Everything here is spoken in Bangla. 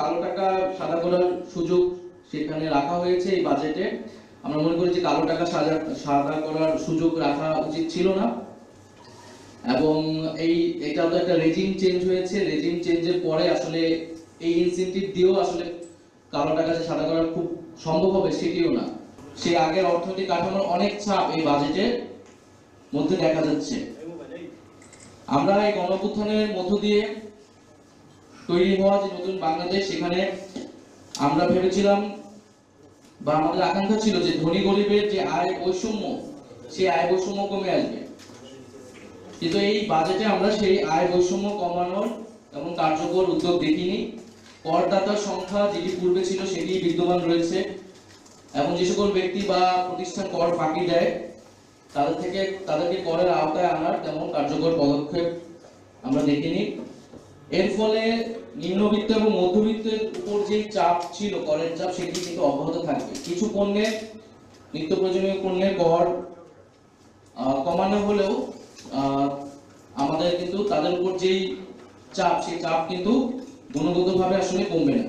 কালো টাকা, সাদা করার সুযোগ সেখানে রাখা হয়েছে এই বাজেটে আমরা মনে করি যে কালো টাকা সাজা সাদা করার সুযোগ রাখা উচিত ছিল না। এবং এই এটা তো একটা রেজিম চেঞ্জ হয়েছে। রেজিম চেঞ্জের পরে আসলে এই ইনসেন্টিভ দিয়েও আসলে কালো টাকা যে সাদা করা খুব সম্ভব হবে সেটিও না। সেই আগের অর্থনৈতিক কাঠামোর অনেক ছাপ এই বাজেটের মধ্যে দেখা যাচ্ছে। আমরা এই গণঅভ্যুত্থানের মধ্য দিয়ে তৈরি হওয়া যে নতুন বাংলাদেশ, সেখানে আমরা ভেবেছিলাম বা আমাদের আকাঙ্ক্ষা ছিল যে ধনী গরিবের যে আয় বৈষম্য, সেই আয় বৈষম্য কমে আসবে। কিন্তু এই বাজেটে আমরা সেই আয় বৈষম্য কমানোর এবং কার্যকর উদ্যোগ দেখিনি। করদাতার সংখ্যা যেটি পূর্বে ছিল সেটি বিদ্যমান রয়েছে এবং যে সকল ব্যক্তি বা প্রতিষ্ঠান কর ফাঁকি দেয়, তাদের থেকে, তাদেরকে করের আওতায় আনার তেমন কার্যকর পদক্ষেপ আমরা দেখিনি। এর ফলে নিম্নবিত্ত এবং মধ্যবিত্তের উপর যে চাপ ছিল, করের চাপ, সেটি কিন্তু অব্যাহত থাকবে। কিছু পণ্যে নিত্য প্রয়োজনীয় পণ্যের কর কমানো হলেও আমাদের কিন্তু তাদের উপর যেই চাপ, সেই চাপ কিন্তু গুণগতভাবে আসলে কমবে না।